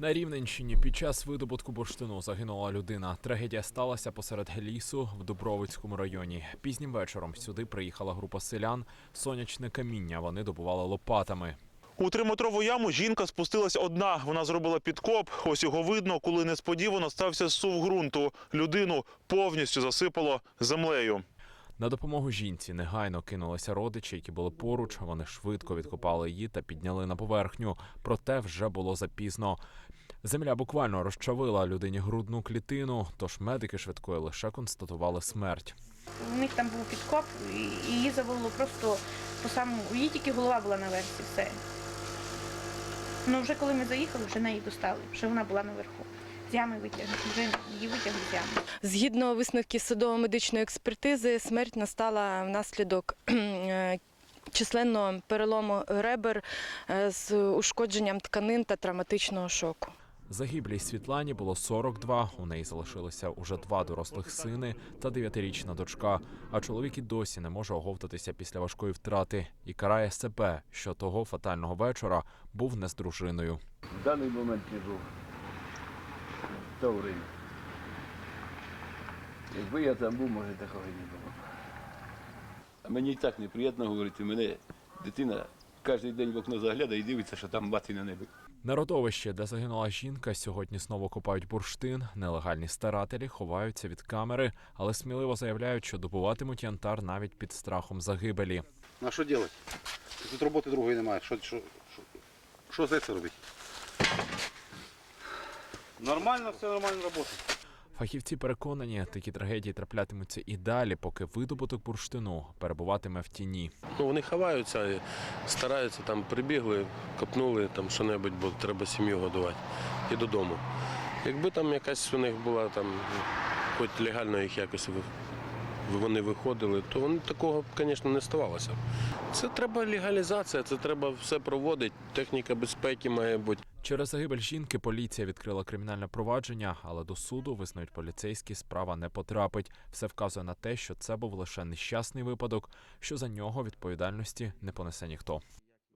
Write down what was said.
На Рівненщині під час видобутку бурштину загинула людина. Трагедія сталася посеред лісу в Дубровицькому районі. Пізнім вечором сюди приїхала група селян. Сонячне каміння вони добували лопатами. У триметрову яму жінка спустилась одна. Вона зробила підкоп. Ось його видно, коли несподівано стався зсув ґрунту. Людину повністю засипало землею. На допомогу жінці негайно кинулися родичі, які були поруч. Вони швидко відкопали її та підняли на поверхню. Проте вже було запізно. Земля буквально розчавила людині грудну клітину, тож медики швидкої лише констатували смерть. У них там був підкоп, і її завалило просто по самому. Її тільки голова була наверху, все. Ну вже коли ми заїхали, вже неї достали, вже вона була наверху. З ями вже її витягли з ями. Згідно висновків судово-медичної експертизи, смерть настала внаслідок е, численного перелому ребер е, з ушкодженням тканин та травматичного шоку. Загиблій Світлані було 42, У неї залишилося уже два дорослих сини та дев'ятирічна дочка. А чоловік і досі не може оговтатися після важкої втрати і карає себе, що того фатального вечора був не з дружиною. В даний момент не був. В то время. Якби я там був, може такого і не було. А мені і так неприємно говорити, мене дитина кожен день в окно заглядає і дивиться, що там мати на небі. На родовище, де загинула жінка, сьогодні знову копають бурштин. Нелегальні старателі ховаються від камери, але сміливо заявляють, що добуватимуть янтар навіть під страхом загибелі. Ну, А що робити? Тут роботи другої немає. Що, що, що, що з це робити? Нормально, все нормально працює. Фахівці переконані, такі трагедії траплятимуться і далі, поки видобуток бурштину перебуватиме в тіні. Ну, вони ховаються, стараються там прибігли, копнули там що-небудь, бо треба сім'ю годувати і додому. Якби там якась у них була там, хоч легально їх якось ви- вони виходили, то такого, звісно, не ставалося. Це треба легалізація, це треба все проводити. Техніка безпеки має бути. Через загибель жінки поліція відкрила кримінальне провадження, але до суду визнають поліцейські, справа не потрапить. Все вказує на те, що це був лише нещасний випадок, що за нього відповідальності не понесе ніхто.